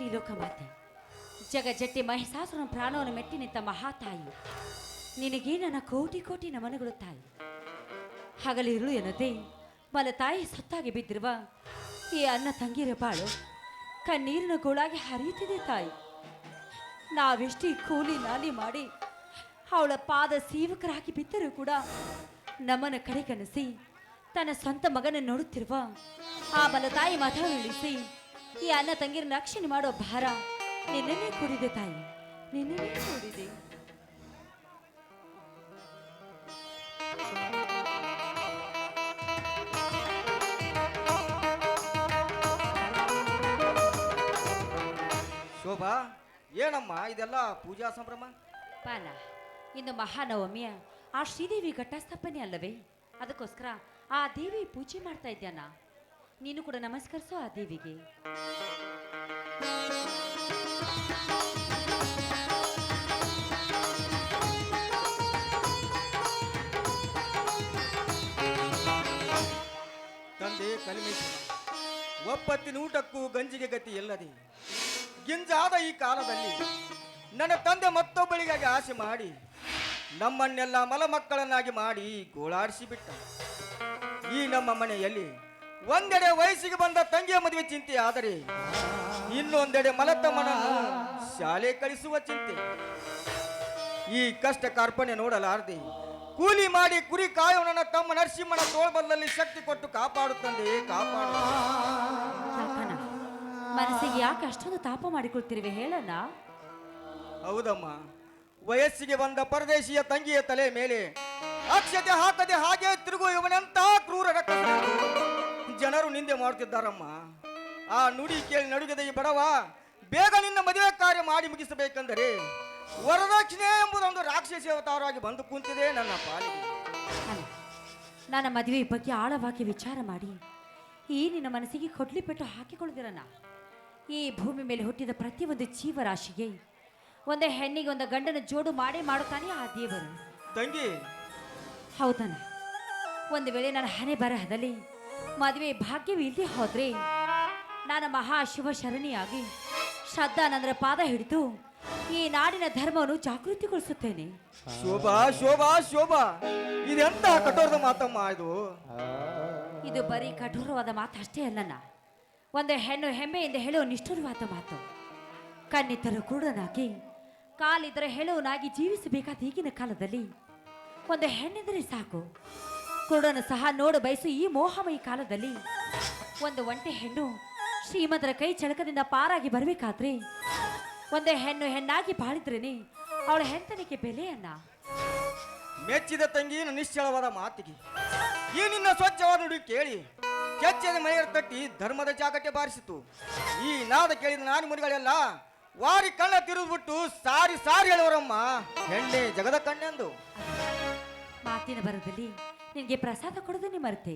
ತ್ರಿಲೋಕ ಮಾತೆ ಜಟ್ಟಿ ಮಹಿಷಾಸುರನ ಪ್ರಾಣವನ್ನು ಮೆಟ್ಟಿ ನಿಂತ ಮಹಾತಾಯಿ. ನಿನಗೆ ನನ್ನ ಕೋಟಿ ಕೋಟಿ ನಮನಗಳು ತಾಯಿ. ಹಗಲಿರುಳು ಎನ್ನದೆ, ಮಲ ತಾಯಿ ಸತ್ತಾಗಿ ಬಿದ್ದಿರುವ ಈ ಅನ್ನ ತಂಗಿರ ಬಾಳು ಕಣ್ಣೀರಿನ ಗೋಳಾಗಿ ಹರಿಯುತ್ತಿದೆ ತಾಯಿ. ನಾವೆಷ್ಟೇ ಕೂಲಿ ನಾಲಿ ಮಾಡಿ ಅವಳ ಪಾದ ಸೇವಕರಾಗಿ ಬಿದ್ದರೂ ಕೂಡ ನಮ್ಮನ ಕನಸಿ ತನ್ನ ಸ್ವಂತ ಮಗನ ನೋಡುತ್ತಿರುವ ಆ ಬಲತಾಯಿ ಮತ ಇಳಿಸಿ ಈ ಅನ್ನ ತಂಗಿರ ರಕ್ಷಣೆ ಮಾಡೋ ಭಾರ ನಿನ್ನೇ ಕೂಡಿದೆ ತಾಯಿ ನಿನ್ನೇ ಕೂಡಿದೆ. ಶೋಭಾ ಏನಮ್ಮ ಇದೆಲ್ಲ ಪೂಜಾ ಸಂಭ್ರಮ? ಪಾಲ ಇಂದು ಮಹಾನವಮಿಯ ಆ ಶ್ರೀದೇವಿ ಘಟ್ಟಸ್ಥಾಪನೆ ಅಲ್ಲವೇ? ಅದಕ್ಕೋಸ್ಕರ ಆ ದೇವಿ ಪೂಜೆ ಮಾಡ್ತಾ ಇದ್ದಾನ ನೀನು ಕೂಡ ನಮಸ್ಕರಿಸು ಆ ದೇವಿಗೆ. ತಂದೆ ಕಲಿಮೇಶ ಒಪ್ಪತ್ತಿನ ಊಟಕ್ಕೂ ಗಂಜಿಗೆ ಗತಿ ಎಲ್ಲದೆ ಗಿಂಜಾದ ಈ ಕಾಲದಲ್ಲಿ ನನ್ನ ತಂದೆ ಮತ್ತೊಬ್ಬಳಿಗಾಗಿ ಆಸೆ ಮಾಡಿ, ನಮ್ಮನ್ನೆಲ್ಲ ಮಲಮಕ್ಕಳನ್ನಾಗಿ ಮಾಡಿ ಗೋಳಾಡಿಸಿ ಬಿಟ್ಟ ಈ ನಮ್ಮ ಮನೆಯಲ್ಲಿ ಒಂದೆಡೆ ವಯಸ್ಸಿಗೆ ಬಂದ ತಂಗಿಯ ಮದುವೆ ಚಿಂತೆ ಆದರೆ ಇನ್ನೊಂದೆಡೆ ಮಲತಮ್ಮನನ್ನು ಶಾಲೆ ಕಳಿಸುವ ಚಿಂತೆ. ಈ ಕಷ್ಟ ಕಾರ್ಪಣ್ಯ ನೋಡಲಾರದೆ ಕೂಲಿ ಮಾಡಿ ಕುರಿ ಕಾಯುವ ತಮ್ಮ ನರಸಿಂಹನ ತೋಳ್ಬಲ್ಲಲ್ಲಿ ಶಕ್ತಿ ಕೊಟ್ಟು ಕಾಪಾಡುತ್ತಂದೆ ಕಾಪಾಡು. ಮನಸ್ಸಿಗೆ ಯಾಕೆ ಅಷ್ಟೊಂದು ತಾಪ ಮಾಡಿಕೊಳ್ತಿರುವೆ ಹೇಳಣ್ಣ? ಹೌದಮ್ಮ ವಯಸ್ಸಿಗೆ ಬಂದ ಪರದೇಶಿಯ ತಂಗಿಯ ತಲೆ ಮೇಲೆ ಅಕ್ಷತೆ ಹಾಕದೆ ಹಾಗೆ ತಿರುಗು ಇವನಂತಹ ಕ್ರೂರ ರಕ್ಕಸನನ್ನು ಜನರು ನಿಂದೆ ಮಾಡುತ್ತಿದ್ದಾರಮ್ಮ. ಆ ನುಡಿ ಕೇಳಿ ನಡುಗದ ಈ ಬಡವ ಬೇಗ ನಿನ್ನ ಮದುವೆ ಕಾರ್ಯ ಮಾಡಿ ಮುಗಿಸಬೇಕೆಂದರೆ ವರದಕ್ಷಿಣೆ ಎಂಬುದೊಂದು ರಾಕ್ಷಸಿ ಅವತಾರವಾಗಿ ಬಂದು ಕುಂತಿದೆ ನನ್ನ ಪಾಲಿಗೆ. ಅಲ್ಲ ನನ್ನ ಮದುವೆ ಬಗ್ಗೆ ಆಳವಾಗಿ ವಿಚಾರ ಮಾಡಿ. ಈ ನಿನ್ನ ಮನಸ್ಸಿಗೆ ಕೊಡ್ಲಿ ಪೆಟ್ಟು ಹಾಕಿಕೊಳ್ಳದಿರನ ಈ ಭೂಮಿ ಮೇಲೆ ಹುಟ್ಟಿದ ಪ್ರತಿಯೊಂದು ಜೀವರಾಶಿಗೆ ಒಂದು ಹೆಣ್ಣಿಗೆ ಒಂದು ಗಂಡನ ಜೋಡು ಮಾಡೇ ಮಾಡುತ್ತಾನೆ ಆ ದೇವರು. ತಂಗಿ. ಹೌದನ ಒಂದು ವೇಳೆ ನನ್ನ ಹಣೆ ಬರಹದಲ್ಲಿ ಮದುವೆ ಭಾಗ್ಯವಿಲ್ಲದೆ ಹೋದ್ರೆ ನಾನು ಮಹಾಶಿವ ಶರಣಿಯಾಗಿ ಶ್ರದ್ಧಾ ಶ್ರದ್ಧಾನಂದರ ಪಾದ ಹಿಡಿದು ಈ ನಾಡಿನ ಧರ್ಮವನ್ನು ಜಾಗೃತಿಗೊಳಿಸುತ್ತೇನೆ. ಶೋಭಾ ಶೋಭಾ ಶೋಭಾ. ಇದೆಂತ ಕಠೋರದ ಮಾತಮ್ಮ ಇದು? ಇದು ಬರೀ ಕಠೋರವಾದ ಮಾತು ಅಷ್ಟೇ ಅಲ್ಲಣ್ಣ. ಒಂದು ಹೆಣ್ಣು ಹೆಮ್ಮೆಯಿಂದ ಹೇಳುವ ನಿಷ್ಠುರವಾದ ಮಾತು. ಕಣ್ಣಿದ್ದರೂ ಕುರುಡನಾಗಿ ಕಾಲಿದ್ದರೆ ಹೇಳುವನಾಗಿ ಜೀವಿಸಬೇಕಾದ ಈಗಿನ ಕಾಲದಲ್ಲಿ ಒಂದು ಹೆಣ್ಣೆಂದರೆ ಸಾಕು. ಕುರುಡನ ಸಹ ನೋಡು ಬಯಸು ಈ ಮೋಹಮಯಿ ಕಾಲದಲ್ಲಿ ಒಂದು ಒಂಟೆ ಹೆಣ್ಣು ಶ್ರೀಮಂತರ ಕೈ ಚಳಕದಿಂದ ಪಾರಾಗಿ ಬರಬೇಕಾದ್ರೆ ಒಂದೇ ಹೆಣ್ಣು ಹೆಣ್ಣಾಗಿ ಬಾಳಿದ್ರೇನೆ ಅವಳ ಹೆಂತನಿಗೆ ಬೆಲೆಯನ್ನ? ಮೆಚ್ಚಿದ ತಂಗಿ ನನ್ನ ನಿಶ್ಚಳವಾದ ಮಾತಿಗೆ ಈ ನಿನ್ನ ಸ್ವಚ್ಛವಾದ ನುಡಿ ಕೇಳಿ ಕೆಚ್ಚದ ಮನೆಯ ತಟ್ಟಿ ಧರ್ಮದ ಜಾಗಕ್ಕೆ ಬಾರಿಸಿತು. ಈ ನಾದ ಕೇಳಿದ ನಾನು ಮುರಿಗಳೆಲ್ಲ ವಾರಿ ಕಣ್ಣ ತಿರುಗಿಬಿಟ್ಟು ಸಾರಿ ಸಾರಿ ಹೇಳುವರಮ್ಮ. ಹೆಣ್ಣೆ ಜಗದ ಕಣ್ಣೆಂದು. ಮಾತಿನ ಬರದಲ್ಲಿ ನಿನಗೆ ಪ್ರಸಾದ ಕೊಡೋದನ್ನೇ ಮರೆತೆ.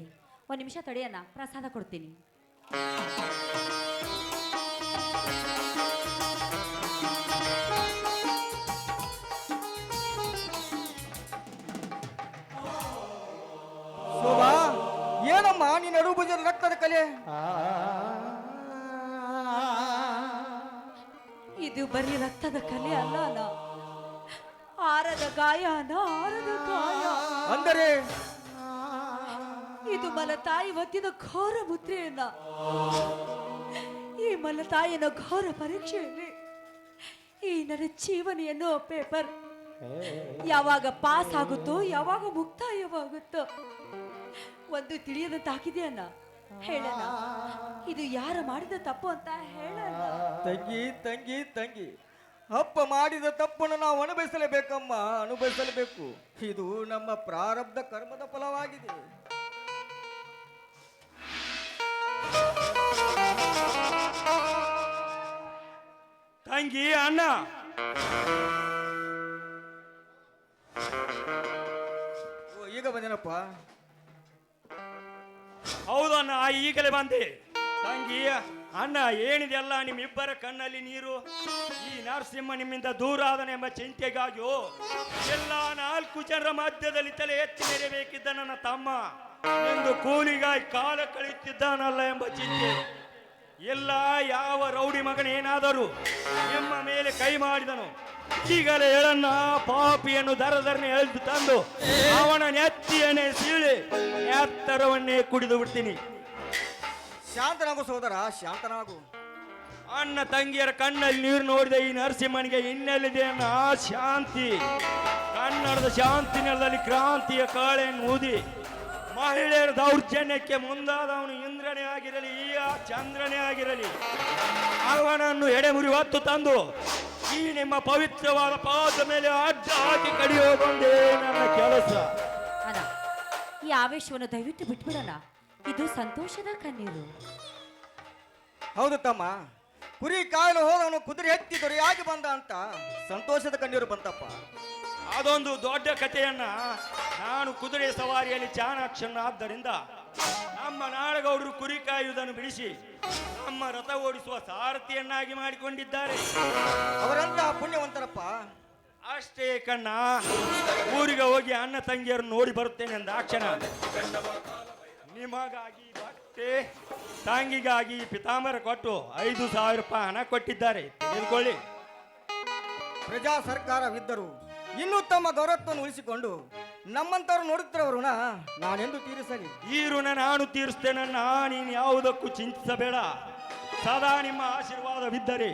ಒಂದು ನಿಮಿಷ ತಡೆಯಣ್ಣ ಪ್ರಸಾದ ಕೊಡ್ತೀನಿ. ಶೋಭಾ ಏನಮ್ಮ ನೀನು ನಡು ಭುಜದ ರಕ್ತದ ಕಲೆ? ಇದು ಬರೀ ರಕ್ತದ ಕಲೆ ಅಲ್ಲ ಅಲ್ಲ. ಆರದ ಗಾಯ ಅಲ್ಲ ಆರದ ಗಾಯ. ಅಂದರೆ? ಇದು ಮಲತಾಯಿ ಒತ್ತಿದ ಘೋರ ಮುದ್ರೆಯನ್ನ. ಈ ಮಲತಾಯಿನ ಘೋರ ಪರೀಕ್ಷೆಯಲ್ಲಿ ಈ ನನ್ನ ಜೀವನಿಯನ್ನು ಪೇಪರ್ ಯಾವಾಗ ಪಾಸ್ ಆಗುತ್ತೋ, ಯಾವಾಗ ಮುಕ್ತಾಯವಾಗುತ್ತೋ ಒಂದು ತಿಳಿಯದಂತಾಗಿದೆಯನ್ನ ಹೇಳಣ ಇದು ಯಾರ ಮಾಡಿದ ತಪ್ಪು ಅಂತ ಹೇಳಲ್ಲ ತಂಗಿ ತಂಗಿ ತಂಗಿ, ಅಪ್ಪ ಮಾಡಿದ ತಪ್ಪನ್ನು ನಾವು ಅನುಭವಿಸಲೇಬೇಕಮ್ಮ, ಅನುಭವಿಸಲೇಬೇಕು. ಇದು ನಮ್ಮ ಪ್ರಾರಬ್ಧ ಕರ್ಮದ ಫಲವಾಗಿದೆ. ತಂಗಿ ಅಣ್ಣ. ಓ ಈಗ ಬಂದೇನಪ್ಪ? ಹೌದಣ್ಣ ಈಗಲೇ ಬಂದೆ. ತಂಗಿ ಅಣ್ಣ ಏನಿದೆಯಲ್ಲ ನಿಮ್ಮಿಬ್ಬರ ಕಣ್ಣಲ್ಲಿ ನೀರು? ಈ ನರಸಿಂಹ ನಿಮ್ಮಿಂದ ದೂರ ಆದನೆ ಎಂಬ ಚಿಂತೆಗಾಗಿಯೋ? ಎಲ್ಲ ನಾಲ್ಕು ಜನರ ಮಧ್ಯದಲ್ಲಿ ತಲೆ ಎತ್ತಿ ನೆರೆಯಬೇಕಿದ್ದ ನನ್ನ ತಮ್ಮ. ಎಂದು ಕೂಲಿಗಾಗಿ ಕಾಲ ಕಳೆಯುತ್ತಿದ್ದಾನಲ್ಲ ಎಂಬ ಚಿಂತೆ. ಎಲ್ಲ ಯಾವ ರೌಡಿ ಮಗನೇನಾದರೂ ನಿಮ್ಮ ಮೇಲೆ ಕೈ ಮಾಡಿದನು ಈಗಲೇ ಹೇಳನ್ನ ಪಾಪಿಯನ್ನು ದರದರನೆ ಎಳೆದು ತಂದು ಅವನ ನೆತ್ತಿಯನ್ನೇ ಸೀಳಿ ಎತ್ತರವನ್ನೇ ಕುಡಿದು ಬಿಡ್ತೀನಿ. ಶಾಂತನಾಗು ಸೋದರ ಶಾಂತನಾಗು. ಅಣ್ಣ ತಂಗಿಯರ ಕಣ್ಣಲ್ಲಿ ನೀರು ನೋಡಿದ ಈ ನರಸಿಂಹನಿಗೆ ಇನ್ನೆಲ್ಲಿದೆ ಅನ್ನ ಶಾಂತಿ. ಕನ್ನಡದ ಶಾಂತಿ ನೆಲದಲ್ಲಿ ಕ್ರಾಂತಿಯ ಕಾಳೆಯನ್ನು ಊದಿ ಮಹಿಳೆಯರ ದೌರ್ಜನ್ಯಕ್ಕೆ ಮುಂದಾದವನು ಇಂದ್ರನೇ ಆಗಿರಲಿ ಈ ಆ ಚಂದ್ರನೇ ಆಗಿರಲಿ. ಅವನನ್ನು ಎಡೆಮುರಿ ಹೊತ್ತು ತಂದು ಈ ನಿಮ್ಮ ಪವಿತ್ರವಾದ ಪಾದ ಮೇಲೆ ಅಡ್ಡ ಹಾಕಿ ಕಡಿಯೋದೊಂದೇ ನನ್ನ ಕೆಲಸ. ಅಣ್ಣ ಈ ಆವೇಶವನ್ನು ದಯವಿಟ್ಟು ಬಿಟ್ಬಿಡೋಣ. ಇದು ಸಂತೋಷದ ಕಣ್ಣೀರು. ಹೌದು ತಮ್ಮ ಕುರಿ ಕಾಯಲು ಹೋದವನು ಕುದುರೆ ಎತ್ತಿ ದೊರೆಯಾಗಿ ಬಂದ ಅಂತ ಸಂತೋಷದ ಕಣ್ಣೀರು ಬಂತಪ್ಪ. ಅದೊಂದು ದೊಡ್ಡ ಕಥೆಯನ್ನ ನಾನು ಕುದುರೆ ಸವಾರಿಯಲ್ಲಿ ಚಾಣಾಕ್ಷನ ಆದ್ದರಿಂದ ನಮ್ಮ ನಾಡಗೌಡರು ಕುರಿ ಕಾಯುವುದನ್ನು ಬಿಡಿಸಿ ನಮ್ಮ ರಥ ಓಡಿಸುವ ಸಾರಥಿಯನ್ನಾಗಿ ಮಾಡಿಕೊಂಡಿದ್ದಾರೆ. ಅವರಂತ ಪುಣ್ಯವಂತರಪ್ಪ. ಅಷ್ಟೇ ಕಣ್ಣ ಊರಿಗೆ ಹೋಗಿ ಅಣ್ಣ ತಂಗಿಯರನ್ನು ನೋಡಿ ಬರುತ್ತೇನೆ ಎಂದ ಕ್ಷಣ ನಿಮಗಾಗಿ ಬಟ್ಟೆ ತಂಗಿಗಾಗಿ ಪಿತಾಮರ ಕೊಟ್ಟು ಐದು ಸಾವಿರ ರೂಪಾಯಿ ಹಣ ಕೊಟ್ಟಿದ್ದಾರೆ. ತಿಳ್ಕೊಳ್ಳಿ ಪ್ರಜಾ ಸರ್ಕಾರವಿದ್ದರು ಇನ್ನೂ ತಮ್ಮ ಗೌರವತ್ವವನ್ನು ಉಳಿಸಿಕೊಂಡು ನಮ್ಮಂತವ್ರು ಅವರು ಋಣ ನಾನೆಂದು ತೀರಿಸಲಿ? ಈ ಋಣ ನಾನು ತೀರಿಸ್ತೇನೆ ನೀನು ಯಾವುದಕ್ಕೂ ಚಿಂತಿಸಬೇಡ. ಸದಾ ನಿಮ್ಮ ಆಶೀರ್ವಾದವಿದ್ದರೆ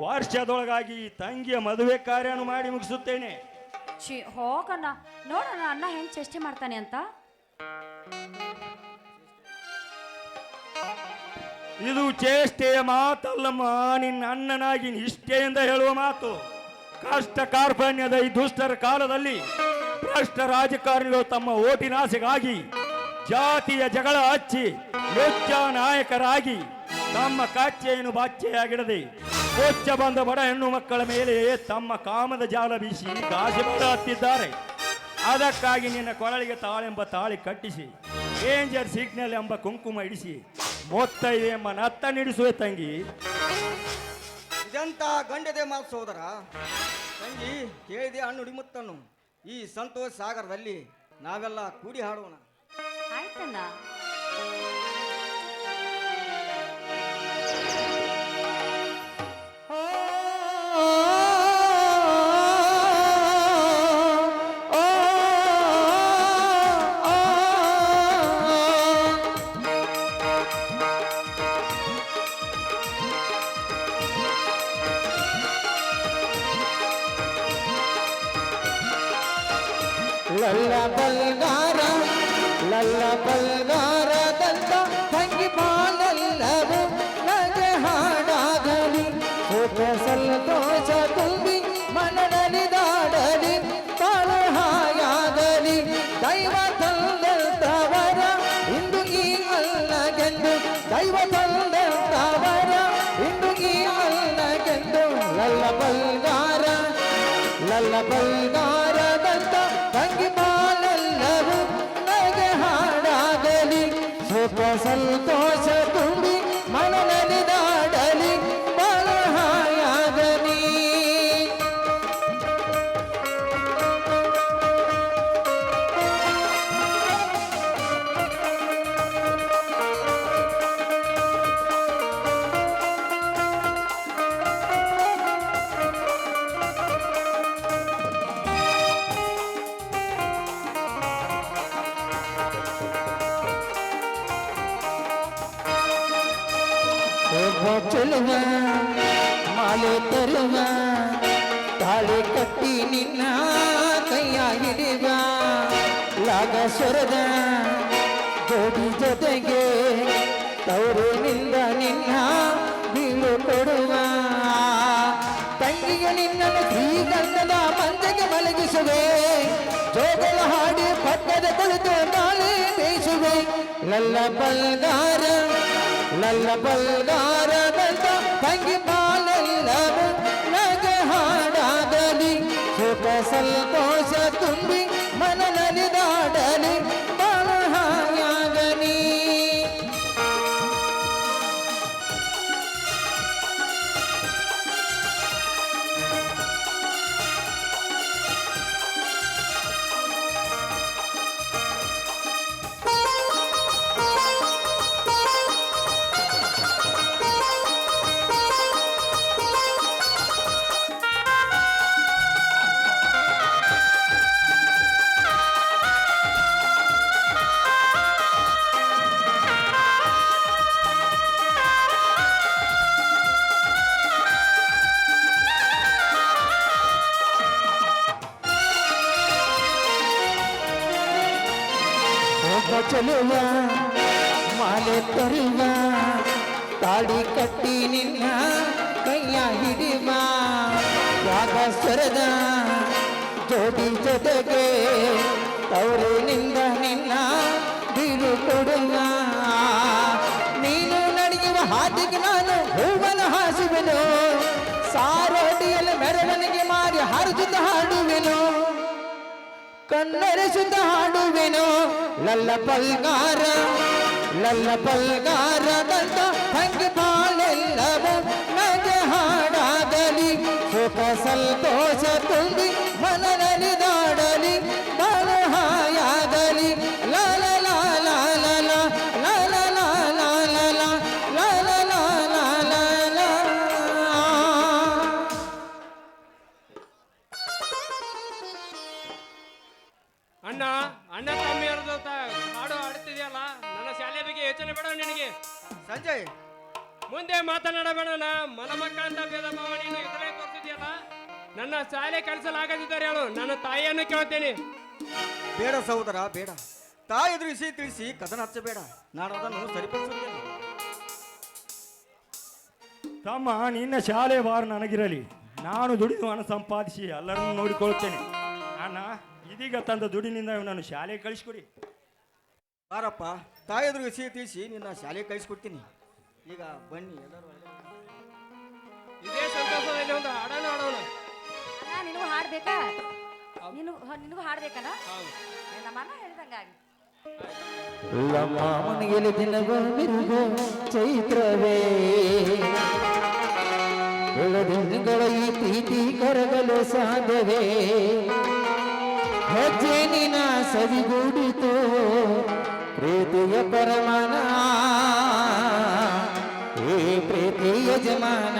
ವರ್ಷದೊಳಗಾಗಿ ಈ ತಂಗಿಯ ಮದುವೆ ಕಾರ್ಯನು ಮಾಡಿ ಮುಗಿಸುತ್ತೇನೆ. ಛೀ ಹೋಗಣ್ಣ ನೋಡೋಣ ಅಣ್ಣ ಹೆಂಗ್ ಚೇಷ್ಟೆ ಮಾಡ್ತಾನೆ ಅಂತ. ಇದು ಚೇಷ್ಟೆಯ ಮಾತಲ್ಲಮ್ಮ ನಿನ್ನ ಅಣ್ಣನಾಗಿ ನಿಷ್ಠೆಯಿಂದ ಹೇಳುವ ಮಾತು. ಕಷ್ಟ ಕಾರ್ಪಣ್ಯದ ಈ ದುಷ್ಟರ ಕಾಲದಲ್ಲಿ ಭ್ರಷ್ಟ ರಾಜಕಾರಣಿಗಳು ತಮ್ಮ ಓಟಿನಾಸೆಗಾಗಿ, ಜಾತಿಯ ಜಗಳ ಹಚ್ಚಿ ವೆಚ್ಚ ನಾಯಕರಾಗಿ ತಮ್ಮ ಕಾಚೆಯನ್ನು ಬಾಚೆಯಾಗಿಡದೆ ಕೊಚ್ಚ ಬಂದ ಬಡ ಹೆಣ್ಣು ಮಕ್ಕಳ ಮೇಲೆ ತಮ್ಮ ಕಾಮದ ಜಾಲ ಬೀಸಿ ಗಾಸಿ ಹತ್ತಿದ್ದಾರೆ ಅದಕ್ಕಾಗಿ ನಿನ್ನ ಕೊರಳಿಗೆ ತಾಳೆಂಬ ತಾಳಿ ಕಟ್ಟಿಸಿ ಡೇಂಜರ್ ಸಿಗ್ನಲ್ ಎಂಬ ಕುಂಕುಮ ಇಡಿಸಿ, ಮೊತ್ತೈದೆ ಎಂಬ ನತ್ತ ನಿಡಿಸುವೆ ತಂಗಿ. ಇದೆಂತ ಗಂಡದೆ ಮಾತು ಸೋದರ? ತಂಗಿ, ಕೇಳಿದೆ ಹಣ್ಣು ಈ ಸಂತೋಷ ಸಾಗರದಲ್ಲಿ ನಾವೆಲ್ಲ ಕೂಡಿ ಹಾಡೋಣ. ಆಯ್ತಣ್ಣ. ಲಲ್ಲ ಬಲ್ಗಾರ, ಲಲ್ಲ ಬಲ್ಗಾರದಂತ ತಂಗಿ ಬಾಳೆಲ್ಲವೂ ನಗೆ ಹಾಡಾಗಲಿ. ಸುಖ ಸಂತೋಷ ತುಂಬಿ ಮನನಲಿದಾಡಲಿ ಬಾಳು ಹಾಯಾಗಲಿ ದೈವ ತಂದಂತವರ, ಇಂದು ಈ ಅಲ್ಲಗೆಂದು. ದೈವ ತಂದಂತವರ, ಇಂದು ಈ ಅಲ್ಲಗೆಂದು. ಲಲ್ಲ ಬಲ್ಗಾರ, ಲಲ್ಲ ಬಲ್ಗಾರದಂತ ಸಂತೋಷ ಒಬ್ಬ ಚೆಲುವ ಮಾಲೆ ತರುವ ತಾಳಿ ಕಟ್ಟಿ ನಿನ್ನ ಕೈಯ ಹಿಡಿವ ಲಾಗ ಸ್ವರದ ಜೋಡಿ ಜೊತೆಗೆ ತವರಿನಿಂದ ನಿನ್ನ ಬೀಳು ಕೊಡುವ ತಂಗಿಗೆ ನಿನ್ನನ್ನು ಶ್ರೀಗಂಧದ ಮಂಜಗೆ ಮಲಗಿಸುವೆ ಜೋಗಳ ಹಾಡಿ ಪಕ್ಕದ ಕುಳಿತು ನಾಳೆ ಬೇಯಿಸುವೆ ಲಲ್ಲ ಬಲ್ಗಾರ ಲಲ್ಲ ಬಲ್ಗಾರದಂತ ತಂಗಿ ಬಾಲೆಲ್ಲವೂ ನಗೆ ಹಾಡಾಗಲಿ ಸುಖ ಸಂತೋಷ ತುಂಬಿ ಚೆಲುವ, ಮಾಲೆ ತೊರುವ, ತಾಳಿ ಕಟ್ಟಿ ನಿನ್ನ ಕೈಯ ಹಿಡಿವ, ಯಾಗ ಸ್ವರದ ಜೋಡಿ ಜೊತೆಗೆ ತವರಿನಿಂದ ನಿನ್ನ ಬೀರು ಕೊಡುವ. ನೀನು ನಡೆಯುವ ಹಾದಿಗೆ ನಾನು ಹೂವನ್ನು ಹಾಸುವೆನು ಸಾರೋಟಿಯಲ್ಲಿ ಮೆರವಣಿಗೆ ಮಾರಿ ಹರಿದು ಹಾಡುವೆನು. ಕಣ್ಣರಿಸುತ್ತ ಹಾಡುವೆನು? ಲಲ್ಲ ಪಲ್ಗಾರ ಲಲ್ಲ ಪಲ್ಗಾರದಂತ ಹಂಗೆ ಬಾಳೆಲ್ಲವ ನಗೆ ಹಾಡಾಗಲಿ. ಸುಖ ಸಂತೋಷ ಅಣ್ಣ ಅಣ್ಣ ತಮ್ಮಿಯರದು ಹಾಡು ಆಡ್ತಿದ್ಯಲ್ಲ ನನ್ನ ಶಾಲೆ ಬಗ್ಗೆ ಯೋಚನೆ ಬೇಡ ನಿನಗೆ. ಸಂಜಯ್. ಮುಂದೆ ಮಾತನಾಡಬೇಡ ಮನ ಮಕ್ಕಳ ಅಂತ ಭೇದ ಭಾವ ನೀನು ಎದುರೇ ತೋರಿಸಿದ್ಯಲ್ಲ ನನ್ನ ಶಾಲೆ ಕಳಿಸಲಾಗದಿದ್ದಾರೆ ಹೇಳು ನನ್ನ ತಾಯಿಯನ್ನು ಕೇಳ್ತೇನೆ. ಬೇಡ ಸಹೋದರ ಬೇಡ. ತಾಯಿ ಎದುರು ವಿಷಯ ತಿಳಿಸಿ ಕದನ ಹಚ್ಚಬೇಡ. ನಾನು ಅದನ್ನು ಸರಿಪಡಿಸುತ್ತೇನೆ ತಮ್ಮ ನಿನ್ನ ಶಾಲೆ ವಾರ ನನಗಿರಲಿ. ನಾನು ದುಡಿದು ಹಣ ಸಂಪಾದಿಸಿ ಎಲ್ಲರನ್ನು ನೋಡಿಕೊಳ್ಳುತ್ತೇನೆ ಅಣ್ಣ ಇದೀಗ ತಂದ ದುಡಿನಿಂದ ನಾನು ಶಾಲೆಗೆ ಕಳಿಸ್ಕೊಡಿ. ಬಾರಪ್ಪ ತಾಯಿ ಎದುರು ವಿಷಯ ತಿಳಿಸಿ ನಿನ್ನ ಶಾಲೆಗೆ ಕಳಿಸ್ಕೊಡ್ತೀನಿ. ಈಗ ಬನ್ನಿ ಎಲ್ಲರೂ. ಇದೇ ಸಂತೋಷದಲ್ಲಿ ಒಂದು ಹಾಡನ್ನು ಹಾಡೋಣ. ಅಣ್ಣ ನಿನಗೂ ಹಾಡ್ಬೇಕಾ ನಿನಗೂ ನಿನಗೂ ಹಾಡ್ಬೇಕಲ್ಲ ಹೌದು. ನಮ್ಮ ಅಣ್ಣ ಹೇಳ್ದಂಗಾಗಿ ಮನೆಯಲ್ಲಿ ದಿನವೂ ಮಿರುಗು ಚೈತ್ರವೇ. ಬೆಳದಿಂಗಳ ಈ ಪ್ರೀತಿ ಕರಗಲು ಸಾಧ್ಯವೇ. ಹೆಜ್ಜೆ ನಿನ ಸರಿಗೂಡಿತು ಪ್ರೀತಿಯ ಪರಮಾನ ಏ ಪ್ರೀತಿ ಯಜಮಾನ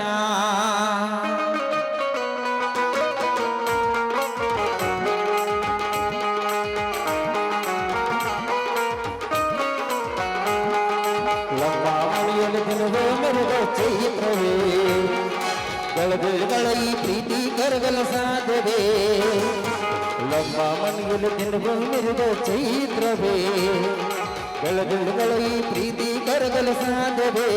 ಲಂಬಾವಣಿಯಲ್ಲಿ ದಿನವೇ ಮೆರೆದ ಚೈತ್ರವೇ ಗಳಗಳ ಈ ಪ್ರೀತಿ ಕರಗಲ ಸಾಧ್ಯವೇ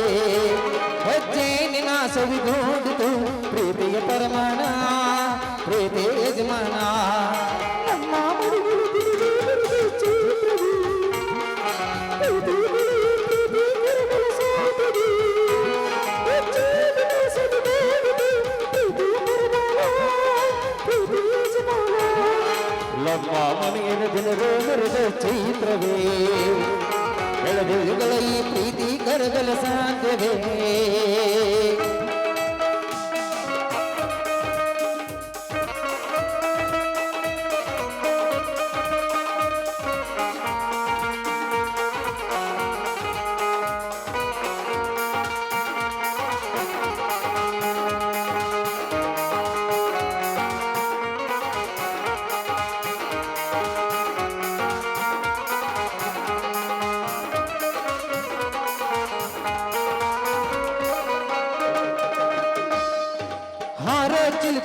ಹೆಜ್ಜೆ ನಿನ ಸವಿಗೋಡಿತು ಪ್ರೀತಿಯ ಪರಮಾನ ಪ್ರೀತಿ ಯಜಮಾನ ನಮ್ಮ ಲಮ್ಮ ಮನೆಯ ದಿನವೇ ಮೆರೆದ ಚೈತ್ರವೇ ಬೆಳೆದಿರುಗಳ ಈ ಪ್ರೀತಿ ಕರಗಲ ಸಾಧ್ಯವೇ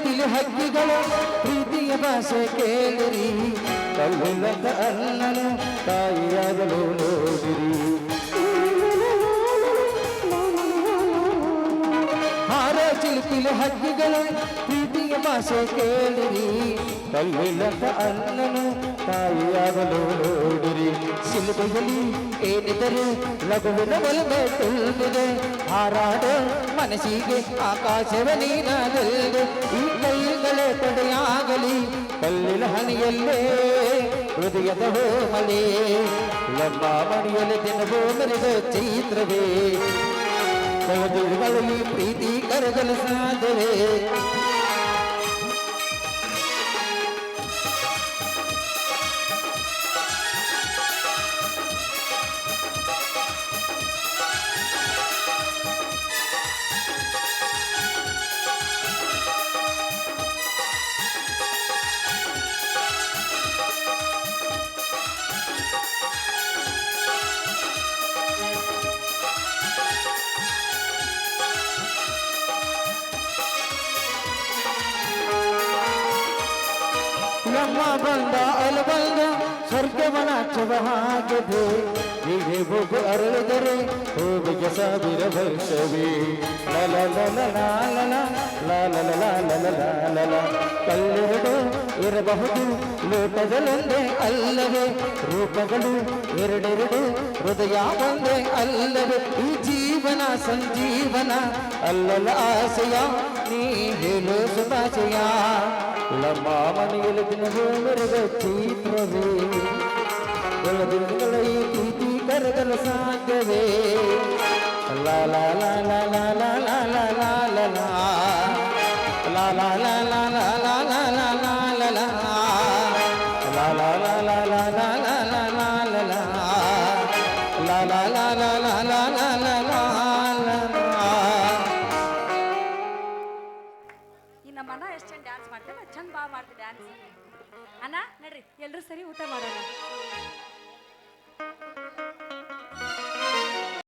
ಚಿಲ್ಪಿಲಿ ಹಕ್ಕಿಗಳು, ಪ್ರೀತಿಯ ಭಾಷೆ ಕೇಳಿರಿ. ಕಲ್ಲಿಲ್ಲದ ಅನ್ನನು ತಾಯಿಯಾಗಲು ನೋಡಿರಿ. ಹಾರ ಚಿಲುಕಿಲು ಹಕ್ಕಿಗಳು, ಪ್ರೀತಿಯ ಭಾಷೆ ಕೇಳಿರಿ. ಕಲ್ಲಿಲ್ಲದ ಅನ್ನನು ತಾಯಿಯಾಗಲು ನೋಡಿರಿ. ಸಿಲುಬೆಯಲ್ಲಿ ಏನಿದರು ಲಘುವಿನ ಒಲಮೆ ತುಂಬಿದೆ. ಹಾರಾಡ ಮನಸ್ಸಿಗೆ ಆಕಾಶವ ನೀನಾಗಲಿದೆ ಈ ಕೈಗಳೇ ತಡೆಯಾಗಲಿ ಕಲ್ಲಿನ ಹನಿಯಲ್ಲೇ. ಹೃದಯದ ಹೋಮಲೆ ಲಂಬ ಮಣಿಯಲ್ಲಿ ದಿನವೋ ಮೆರೆದ ಚೈತ್ರವೇ. ಕಳೆದುಗಳಲ್ಲಿ ಪ್ರೀತಿ ಕರಗಲು ಸಾಧ್ಯವೇ? ಸ್ವರ್ಗವನ ಚವ ಹಾಕಿದೆ ಹೀಗೆ ಹೋಗು ಅರಳಿದರೆ ಹೋಗಿಗೆ ಸಾವಿರ ವರ್ಷವೇ ಕಲ್ಲೆರಡು ಇರಬಹುದು ಲೋಟಗಳೊಂದೇ ಅಲ್ಲವೇ ರೂಪಗಳು ಎರಡೆರಡು ಹೃದಯ ಒಂದೇ ಅಲ್ಲವೇ ಈ ಜೀವನ ಸಂಜೀವನ ಅಲ್ಲಲ ಆಸೆಯ ನೀ ಹೇಳು ಸುಭಾಷಯ ಮಾಮನೆಯಲ್ಲಿ ದಿನವೂ ಮೆರೆದ ಚಿತ್ರವೇ ಎಲ್ಲ ದಿನಗಳ ಈ ಪ್ರೀತಿ ಕರಗಲು ಸಾಧ್ಯವೇ